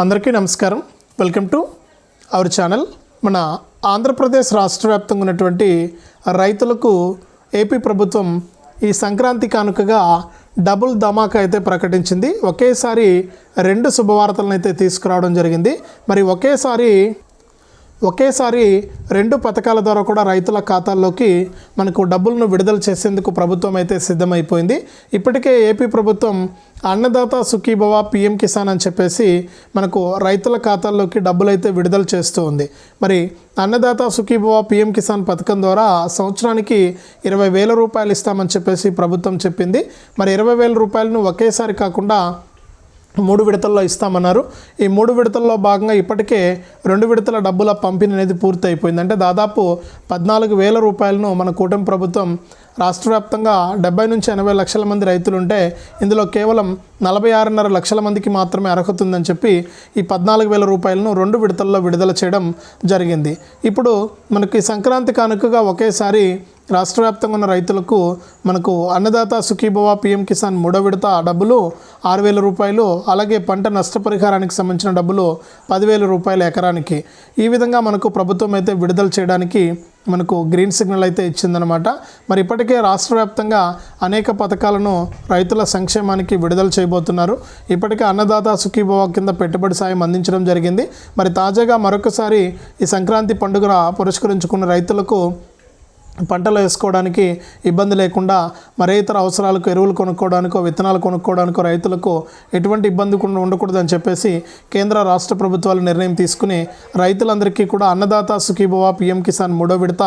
అందరికీ నమస్కారం. Welcome to our channel మన ఆంధ్రప్రదేశ్ రాష్ట్ర వ్యాప్తంగా ఉన్నటువంటి రైతులకు ఏపీ ప్రభుత్వం ఈ సంక్రాంతి కానుకగా డబుల్ ధమాకా అయితే ప్రకటించింది. ఒకేసారి రెండు శుభవార్తలను అయితే తీసుకురావడం జరిగింది. మరి ఒకేసారి ఒకేసారి రెండు పథకాల ద్వారా కూడా రైతుల ఖాతాల్లోకి మనకు డబ్బులను విడుదల చేసేందుకు ప్రభుత్వం అయితే సిద్ధమైపోయింది. ఇప్పటికే ఏపీ ప్రభుత్వం అన్నదాత సుఖీభవ పిఎం కిసాన్ అని చెప్పేసి మనకు రైతుల ఖాతాల్లోకి డబ్బులైతే విడుదల చేస్తూ ఉంది. మరి అన్నదాత సుఖీభవ పిఎం కిసాన్ పథకం ద్వారా సంవత్సరానికి ఇరవై వేల రూపాయలు ఇస్తామని చెప్పేసి ప్రభుత్వం చెప్పింది. మరి ఇరవై వేల రూపాయలను ఒకేసారి కాకుండా మూడు విడతల్లో ఇస్తామన్నారు. ఈ మూడు విడతల్లో భాగంగా ఇప్పటికే రెండు విడతల డబ్బుల పంపిణీ అనేది పూర్తయిపోయింది. అంటే దాదాపు పద్నాలుగు వేల రూపాయలను మన కూటమి ప్రభుత్వం రాష్ట్ర వ్యాప్తంగా డెబ్బై నుంచి ఎనభై లక్షల మంది రైతులు ఉంటే ఇందులో కేవలం నలభై ఆరున్నర లక్షల మందికి మాత్రమే అర్హత ఉందని చెప్పి ఈ పద్నాలుగు వేల రూపాయలను రెండు విడతల్లో విడుదల చేయడం జరిగింది. ఇప్పుడు మనకి సంక్రాంతి కానుకగా ఒకేసారి రాష్ట్ర వ్యాప్తంగా ఉన్న రైతులకు మనకు అన్నదాత సుఖీభవ పిఎం కిసాన్ మూడో విడత డబ్బులు ఆరు వేల రూపాయలు అలాగే పంట నష్టపరిహారానికి సంబంధించిన డబ్బులు పదివేల రూపాయల ఎకరానికి. ఈ విధంగా మనకు ప్రభుత్వం అయితే విడుదల చేయడానికి మనకు గ్రీన్ సిగ్నల్ అయితే ఇచ్చిందనమాట మరి ఇప్పటికే రాష్ట్ర వ్యాప్తంగా అనేక పథకాలను రైతుల సంక్షేమానికి విడుదల చేయబోతున్నారు. ఇప్పటికే అన్నదాత సుఖీభవ కింద పెట్టుబడి సాయం అందించడం జరిగింది. మరి తాజాగా మరొకసారి ఈ సంక్రాంతి పండుగ పురస్కరించుకున్న రైతులకు పంటలు వేసుకోవడానికి ఇబ్బంది లేకుండా మరే ఇతర అవసరాలకు ఎరువులు కొనుక్కోవడానికో విత్తనాలు కొనుక్కోవడానికో రైతులకు ఎటువంటి ఇబ్బంది ఉండకూడదని చెప్పేసి కేంద్ర రాష్ట్ర ప్రభుత్వాలు నిర్ణయం తీసుకుని రైతులందరికీ కూడా అన్నదాత సుఖీభవ పిఎం కిసాన్ మూడో విడత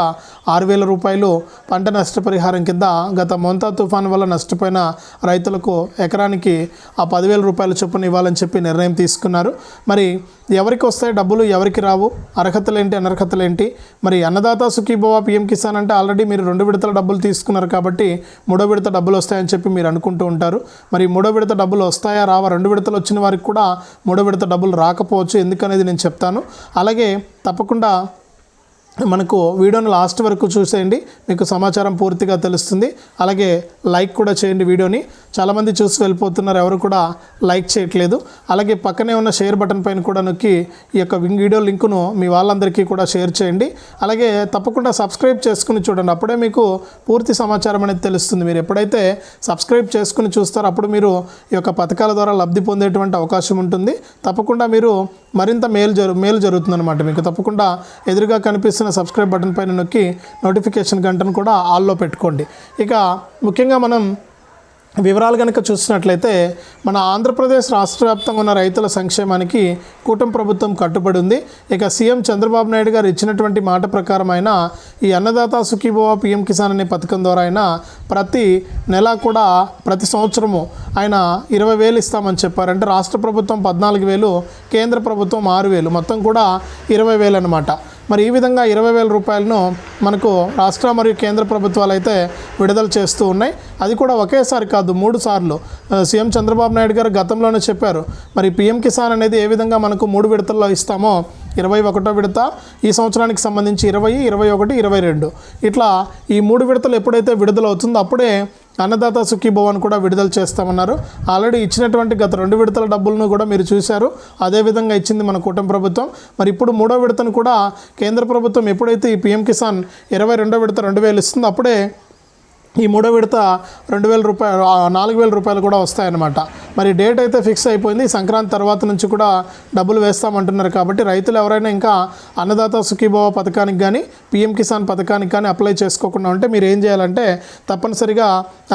ఆరు వేల రూపాయలు పంట నష్టపరిహారం కింద గత మొంతా తుఫాన్ వల్ల నష్టపోయిన రైతులకు ఎకరానికి ఆ పదివేల రూపాయల చొప్పున ఇవ్వాలని చెప్పి నిర్ణయం తీసుకున్నారు. మరి ఎవరికి వస్తాయి డబ్బులు ఎవరికి రావు? అర్హతలు ఏంటి అనర్హతలు ఏంటి? మరి అన్నదాత సుఖీభవ పిఎం కిసాన్ అంటే ఆల్రెడీ మీరు రెండు విడతల డబ్బులు తీసుకున్నారు కాబట్టి మూడో విడత డబ్బులు వస్తాయని చెప్పి మీరు అనుకుంటూ ఉంటారు. మరి మూడో విడత డబ్బులు వస్తాయా రావా? రెండు విడతలు వచ్చిన వారికి కూడా మూడో విడత డబ్బులు రాకపోవచ్చు ఎందుకనేది నేను చెప్తాను. అలాగే తప్పకుండా మనకు వీడియోని లాస్ట్ వరకు చూసేయండి. మీకు సమాచారం పూర్తిగా తెలుస్తుంది. అలాగే లైక్ కూడా చేయండి వీడియోని. చాలామంది చూసి వెళ్ళిపోతున్నారు. ఎవరు కూడా లైక్ చేయట్లేదు. అలాగే పక్కనే ఉన్న షేర్ బటన్ పైన కూడా నొక్కి ఈ యొక్క వీడియో లింకును మీ వాళ్ళందరికీ కూడా షేర్ చేయండి. అలాగే తప్పకుండా సబ్స్క్రైబ్ చేసుకుని చూడండి. అప్పుడే మీకు పూర్తి సమాచారం అనేది తెలుస్తుంది. మీరు ఎప్పుడైతే సబ్స్క్రైబ్ చేసుకుని చూస్తారో అప్పుడు మీరు ఈ యొక్క పథకాల ద్వారా లబ్ధి పొందేటువంటి అవకాశం ఉంటుంది. తప్పకుండా మీరు మరింత మేలు జరు మేలు జరుగుతుందన్నమాట మీకు. తప్పకుండా ఎదురుగా కనిపిస్తున్న సబ్స్క్రైబ్ బటన్ పైన నొక్కి నోటిఫికేషన్ గంటను కూడా ఆల్లో పెట్టుకోండి. ఇక ముఖ్యంగా మనం వివరాలు కనుక చూసినట్లయితే మన ఆంధ్రప్రదేశ్ రాష్ట్ర వ్యాప్తంగా ఉన్న రైతుల సంక్షేమానికి కూటమి ప్రభుత్వం కట్టుబడి ఉంది. ఇక సీఎం చంద్రబాబు నాయుడు గారు ఇచ్చినటువంటి మాట ప్రకారం అయినా ఈ అన్నదాత సుఖీభవ పిఎం కిసాన్ అనే పథకం ద్వారా అయినా ప్రతి నెల కూడా ప్రతి సంవత్సరము ఆయన ఇరవై వేలు ఇస్తామని చెప్పారు. అంటే రాష్ట్ర ప్రభుత్వం పద్నాలుగు వేలు కేంద్ర ప్రభుత్వం ఆరు వేలు. మొత్తం కూడా ఇరవై వేలు అనమాట మరి ఈ విధంగా ఇరవై వేల రూపాయలను మనకు రాష్ట్ర మరియు కేంద్ర ప్రభుత్వాలు అయితే విడుదల చేస్తూ ఉన్నాయి. అది కూడా ఒకేసారి కాదు మూడు సార్లు. సీఎం చంద్రబాబు నాయుడు గారు గతంలోనే చెప్పారు మరి పిఎం కిసాన్ అనేది ఏ విధంగా మనకు మూడు విడతల్లో ఇస్తామో ఇరవై ఒకటో విడత ఈ సంవత్సరానికి సంబంధించి ఇరవై ఇరవై ఒకటి ఇరవై రెండు. ఇట్లా ఈ మూడు విడతలు ఎప్పుడైతే విడుదల అవుతుందో అప్పుడే అన్నదాత సుఖీభవన్ కూడా విడుదల చేస్తామన్నారు. ఆల్రెడీ ఇచ్చినటువంటి గత రెండు విడతల డబ్బులను కూడా మీరు చూశారు. అదేవిధంగా ఇచ్చింది మన కూటమి ప్రభుత్వం. మరి ఇప్పుడు మూడో విడతను కూడా కేంద్ర ప్రభుత్వం ఎప్పుడైతే ఈ పిఎం కిసాన్ ఇరవై రెండో విడత రెండు వేలు ఇస్తుందో అప్పుడే ఈ మూడో విడత రెండు వేల రూపాయలు నాలుగు వేల రూపాయలు కూడా వస్తాయన్నమాట. మరి డేట్ అయితే ఫిక్స్ అయిపోయింది. సంక్రాంతి తర్వాత నుంచి కూడా డబ్బులు వేస్తామంటున్నారు కాబట్టి రైతులు ఎవరైనా ఇంకా అన్నదాత సుఖీభవ పథకానికి కానీ పిఎం కిసాన్ పథకానికి కానీ అప్లై చేసుకోకుండా ఉంటే మీరు ఏం చేయాలంటే తప్పనిసరిగా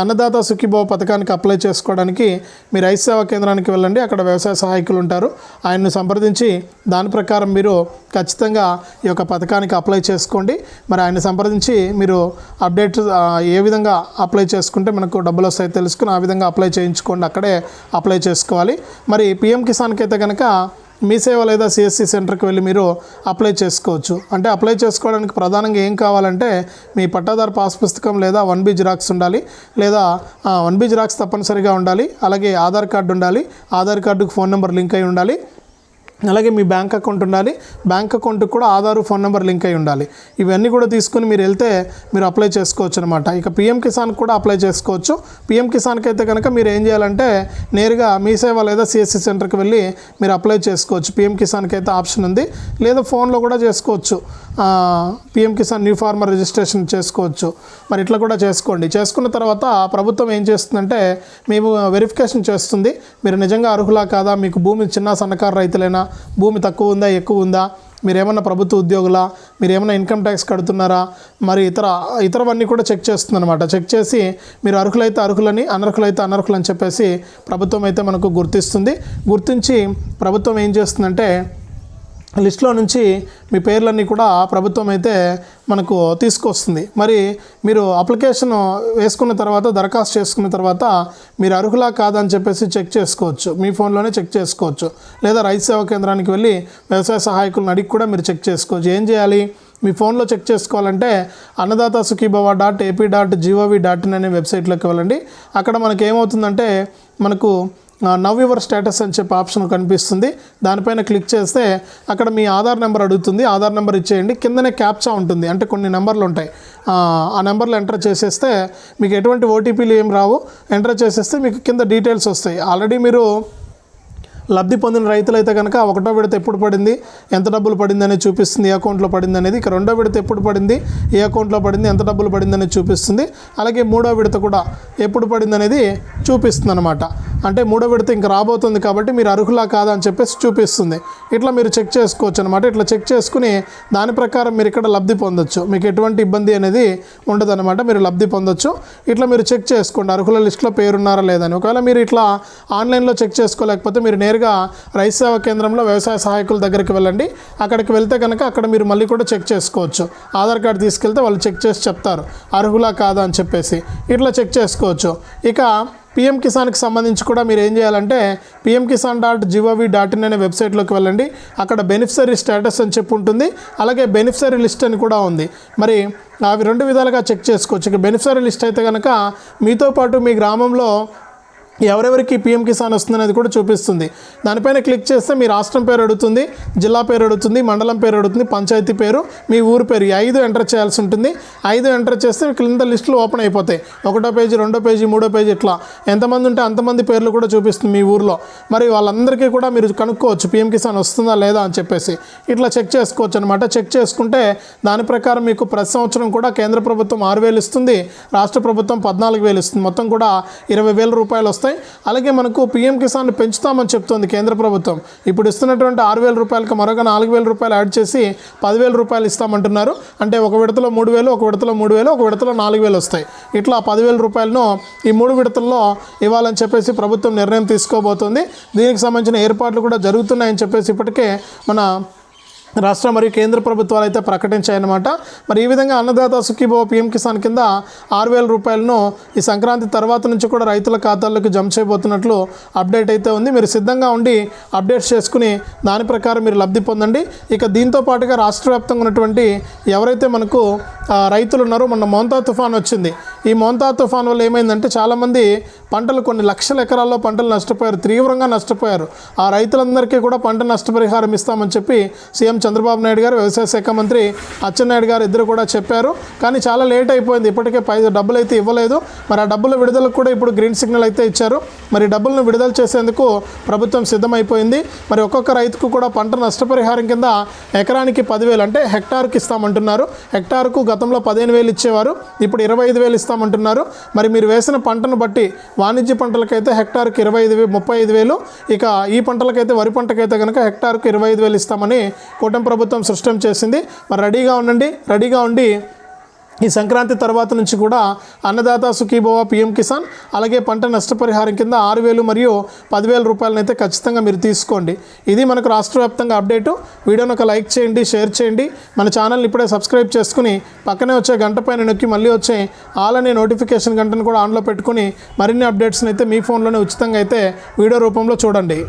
అన్నదాత సుఖీభవ పథకానికి అప్లై చేసుకోవడానికి మీరు రైతు సేవా కేంద్రానికి వెళ్ళండి. అక్కడ వ్యవసాయ సహాయకులు ఉంటారు. ఆయన్ను సంప్రదించి దాని ప్రకారం మీరు ఖచ్చితంగా ఈ యొక్క పథకానికి అప్లై చేసుకోండి. మరి ఆయన సంప్రదించి మీరు అప్డేట్ ఏ విధంగా అప్లై చేసుకుంటే మనకు డబ్బులు వస్తాయి తెలుసుకుని ఆ విధంగా అప్లై చేయించుకోండి అక్కడే అప్లై చేసుకోవాలి. మరి పిఎం కిసాన్కి అయితే కనుక మీ సేవ లేదా సిఎస్సి సెంటర్కి వెళ్ళి మీరు అప్లై చేసుకోవచ్చు. అంటే అప్లై చేసుకోవడానికి ప్రధానంగా ఏం కావాలంటే మీ పట్టాదారు పాస్ పుస్తకం లేదా వన్ బి జిరాక్స్ ఉండాలి లేదా వన్ బి జిరాక్స్ తప్పనిసరిగా ఉండాలి అలాగే ఆధార్ కార్డు ఉండాలి ఆధార్ కార్డుకు ఫోన్ నెంబర్ లింక్ అయి ఉండాలి అలాగే మీ బ్యాంక్ అకౌంట్ ఉండాలి. బ్యాంక్ అకౌంట్కి కూడా ఆధార్ ఫోన్ నెంబర్ లింక్ అయి ఉండాలి. ఇవన్నీ కూడా తీసుకుని మీరు వెళ్తే మీరు అప్లై చేసుకోవచ్చు అనమాట ఇక పిఎం కిసాన్ కూడా అప్లై చేసుకోవచ్చు. పిఎం కిసాన్కి అయితే కనుక మీరు ఏం చేయాలంటే నేరుగా మీ సేవ లేదా సిఎస్సి సెంటర్కి వెళ్ళి మీరు అప్లై చేసుకోవచ్చు. పిఎం కిసాన్కి అయితే ఆప్షన్ ఉంది. లేదా ఫోన్లో కూడా చేసుకోవచ్చు. PM Kisan new farmer registration చేసుకోవచ్చు. మరి ఇట్లా కూడా చేసుకోండి. చేసుకున్న తర్వాత ప్రభుత్వం ఏం చేస్తుందంటే మేము వెరిఫికేషన్ చేస్తుంది. మీరు నిజంగా అర్హులా కాదా? మీకు భూమి చిన్న సన్నకారు రైతులైనా? భూమి తక్కువ ఉందా ఎక్కువ ఉందా? మీరేమన్నా ప్రభుత్వ ఉద్యోగులా? మీరేమన్నా ఇన్కమ్ ట్యాక్స్ కడుతున్నారా? మరి ఇతర ఇతరవన్నీ కూడా చెక్ చేస్తుందన్నమాట. చెక్ చేసి మీరు అర్హులైతే అర్హులని అనర్హులైతే అనర్హులని చెప్పేసి ప్రభుత్వం అయితే మనకు గుర్తిస్తుంది. గుర్తించి ప్రభుత్వం ఏం చేస్తుందంటే లిస్ట్లో నుంచి మీ పేర్లన్నీ కూడా ప్రభుత్వం అయితే మనకు తీసుకొస్తుంది. మరి మీరు అప్లికేషన్ వేసుకున్న తర్వాత దరఖాస్తు చేసుకున్న తర్వాత మీరు అర్హులా కాదని చెప్పేసి చెక్ చేసుకోవచ్చు. మీ ఫోన్లోనే చెక్ చేసుకోవచ్చు. లేదా రైతు సేవా కేంద్రానికి వెళ్ళి వ్యవసాయ సహాయకులను అడిగి కూడా మీరు చెక్ చేసుకోవచ్చు. ఏం చేయాలి? మీ ఫోన్లో చెక్ చేసుకోవాలంటే Annadata Sukhibhava dot AP dot G O V dot in అనే వెబ్సైట్లోకి వెళ్ళండి. అక్కడ మనకి ఏమవుతుందంటే మనకు నవ్ యువర్ స్టేటస్ అని చెప్పి ఆప్షన్ కనిపిస్తుంది. దానిపైన క్లిక్ చేస్తే అక్కడ మీ ఆధార్ నెంబర్ అడుగుతుంది. ఆధార్ నెంబర్ ఇచ్చేయండి. కిందనే క్యాప్చా ఉంటుంది. అంటే కొన్ని నెంబర్లు ఉంటాయి. ఆ, నెంబర్లు ఎంటర్ చేసేస్తే మీకు ఎటువంటి ఓటీపీలు ఏం రావు. ఎంటర్ చేసేస్తే మీకు కింద డీటెయిల్స్ వస్తాయి. ఆల్రెడీ మీరు లబ్ధి పొందిన రైతులైతే కనుక ఒకటో విడత ఎప్పుడు పడింది? ఎంత డబ్బులు పడింది అనేది చూపిస్తుంది? ఏ అకౌంట్లో పడింది అనేది ఇక రెండో విడత ఎప్పుడు పడింది? ఏ అకౌంట్లో పడింది? ఎంత డబ్బులు పడింది అనేది చూపిస్తుంది. అలాగే మూడో విడత కూడా ఎప్పుడు పడింది అనేది చూపిస్తుంది అనమాట అంటే మూడో విడత ఇంకా రాబోతుంది కాబట్టి మీరు అర్హులా కాదా అని చెప్పేసి చూపిస్తుంది. ఇట్లా మీరు చెక్ చేసుకోవచ్చు అనమాట ఇట్లా చెక్ చేసుకుని దాని ప్రకారం మీరు ఇక్కడ లబ్ధి పొందొచ్చు. మీకు ఎటువంటి ఇబ్బంది అనేది ఉండదన్నమాట. మీరు లబ్ధి పొందొచ్చు. ఇట్లా మీరు చెక్ చేసుకోండి. అర్హుల లిస్టులో పేరున్నారా లేదని ఒకవేళ మీరు ఇట్లా ఆన్లైన్లో చెక్ చేసుకోలేకపోతే మీరు నేరుగా రైతు సేవా కేంద్రంలో వ్యవసాయ సహాయకుల దగ్గరికి వెళ్ళండి. అక్కడికి వెళ్తే కనుక అక్కడ మీరు మళ్ళీ కూడా చెక్ చేసుకోవచ్చు. ఆధార్ కార్డు తీసుకెళ్తే వాళ్ళు చెక్ చేసి చెప్తారు. అర్హులా కాదా అని చెప్పేసి ఇట్లా చెక్ చేసుకోవచ్చు. ఇక పిఎం కిసాన్కి సంబంధించి కూడా మీరు ఏం చేయాలంటే PM Kisan dot G O V dot in అనే వెబ్సైట్లోకి వెళ్ళండి. అక్కడ బెనిఫిషరీ స్టేటస్ అని చెప్పి ఉంటుంది. అలాగే బెనిఫిషరీ లిస్ట్ అని కూడా ఉంది. మరి అవి రెండు విధాలుగా చెక్ చేసుకోవచ్చు. ఇక బెనిఫిషరీ లిస్ట్ అయితే కనుక మీతో పాటు మీ గ్రామంలో ఎవరెవరికి పిఎం కిసాన్ వస్తుందనేది కూడా చూపిస్తుంది. దానిపైన క్లిక్ చేస్తే మీ రాష్ట్రం పేరు అడుగుతుంది జిల్లా పేరు అడుగుతుంది మండలం పేరు అడుగుతుంది పంచాయతీ పేరు మీ ఊరు పేరు ఐదు ఎంటర్ చేయాల్సి ఉంటుంది. ఐదు ఎంటర్ చేస్తే క్రింద లిస్టులు ఓపెన్ అయిపోతాయి. ఒకటో పేజీ రెండో పేజీ మూడో పేజీ ఇట్లా. ఎంతమంది ఉంటే అంతమంది పేర్లు కూడా చూపిస్తుంది మీ ఊర్లో. మరి వాళ్ళందరికీ కూడా మీరు కనుక్కోవచ్చు పిఎం కిసాన్ వస్తుందా లేదా అని చెప్పేసి. ఇట్లా చెక్ చేసుకోవచ్చు అనమాట చెక్ చేసుకుంటే దాని ప్రకారం మీకు ప్రతి సంవత్సరం కూడా కేంద్ర ప్రభుత్వం ఆరు వేలు ఇస్తుంది రాష్ట్ర ప్రభుత్వం పద్నాలుగు వేలు ఇస్తుంది. మొత్తం కూడా ఇరవై వేల రూపాయలు వస్తాయి. అలాగే మనకు పిఎం కిసాన్ పెంచుతామని చెప్తోంది కేంద్ర ప్రభుత్వం. ఇప్పుడు ఇస్తున్నటువంటి ఆరు వేల రూపాయలకు మరొక నాలుగు వేల రూపాయలు యాడ్ చేసి పదివేల రూపాయలు ఇస్తామంటున్నారు. అంటే ఒక విడతలో మూడు వేలు ఒక విడతలో మూడు వేలు ఒక విడతలో నాలుగు వేలు వస్తాయి. ఇట్లా పదివేల రూపాయలను ఈ మూడు విడతల్లో ఇవ్వాలని చెప్పేసి ప్రభుత్వం నిర్ణయం తీసుకోబోతోంది. దీనికి సంబంధించిన ఏర్పాట్లు కూడా జరుగుతున్నాయని చెప్పేసి ఇప్పటికే మన రాష్ట్ర మరియు కేంద్ర ప్రభుత్వాలు అయితే ప్రకటించాయన్నమాట. మరి ఈ విధంగా అన్నదాత సుఖీభవ పీఎం కిసాన్ కింద ఆరు వేల రూపాయలను ఈ సంక్రాంతి తర్వాత నుంచి కూడా రైతుల ఖాతాల్లోకి జమ చేయబోతున్నట్లు అప్డేట్ అయితే ఉంది. మీరు సిద్ధంగా ఉండి అప్డేట్స్ చేసుకుని దాని ప్రకారం మీరు లబ్ధి పొందండి. ఇక దీంతో పాటుగా రాష్ట్ర వ్యాప్తంగా ఉన్నటువంటి ఎవరైతే మనకు రైతులు ఉన్నారో మొన్న మోంతా తుఫాన్ వచ్చింది. ఈ మోంతా తుఫాన్ వల్ల ఏమైందంటే చాలామంది పంటలు కొన్ని లక్షల ఎకరాల్లో పంటలు నష్టపోయారు తీవ్రంగా నష్టపోయారు. ఆ రైతులందరికీ కూడా పంట నష్టపరిహారం ఇస్తామని చెప్పి సీఎం చంద్రబాబు నాయుడు గారు వ్యవసాయ శాఖ మంత్రి అచ్చెన్నాయుడు గారు ఇద్దరు కూడా చెప్పారు. కానీ చాలా లేట్ అయిపోయింది ఇప్పటికే పై డబ్బులు అయితే ఇవ్వలేదు. మరి ఆ డబ్బుల విడుదలకు కూడా ఇప్పుడు గ్రీన్ సిగ్నల్ అయితే ఇచ్చారు. మరి డబ్బులను విడుదల చేసేందుకు ప్రభుత్వం సిద్ధమైపోయింది. మరి ఒక్కొక్క రైతుకు కూడా పంట నష్టపరిహారం కింద ఎకరానికి పదివేలు అంటే హెక్టార్కి ఇస్తామంటున్నారు. హెక్టార్కు గతంలో పదిహేను వేలు ఇచ్చేవారు ఇప్పుడు ఇరవై ఐదు వేలు వేస్తామంటున్నారు. మరి మీరు వేసిన పంటను బట్టి వాణిజ్య పంటలకైతే హెక్టార్కి ఇరవై ఐదు ముప్పై ఐదు వేలు. ఇక ఈ పంటలకైతే వరి పంటకైతే కనుక హెక్టార్కు ఇరవై ఐదు వేలు ఇస్తామని కూటమి ప్రభుత్వం సృష్టం చేసింది. మరి రెడీగా ఉండండి. రెడీగా ఉండి ఈ సంక్రాంతి తర్వాత నుంచి కూడా అన్నదాత సుఖీభవ పిఎం కిసాన్ అలాగే పంట నష్టపరిహారం కింద ఆరు వేలు మరియు పదివేల రూపాయలను అయితే ఖచ్చితంగా మీరు తీసుకోండి. ఇది మనకు రాష్ట్ర వ్యాప్తంగా అప్డేటు. వీడియోని ఒక లైక్ చేయండి షేర్ చేయండి. మన ఛానల్ని ఇప్పుడే సబ్స్క్రైబ్ చేసుకుని పక్కనే వచ్చే గంట పైన నొక్కి మళ్ళీ వచ్చే ఆల్ అనే నోటిఫికేషన్ గంటను కూడా ఆన్లో పెట్టుకుని మరిన్ని అప్డేట్స్ని అయితే మీ ఫోన్లోనే ఉచితంగా అయితే వీడియో రూపంలో చూడండి.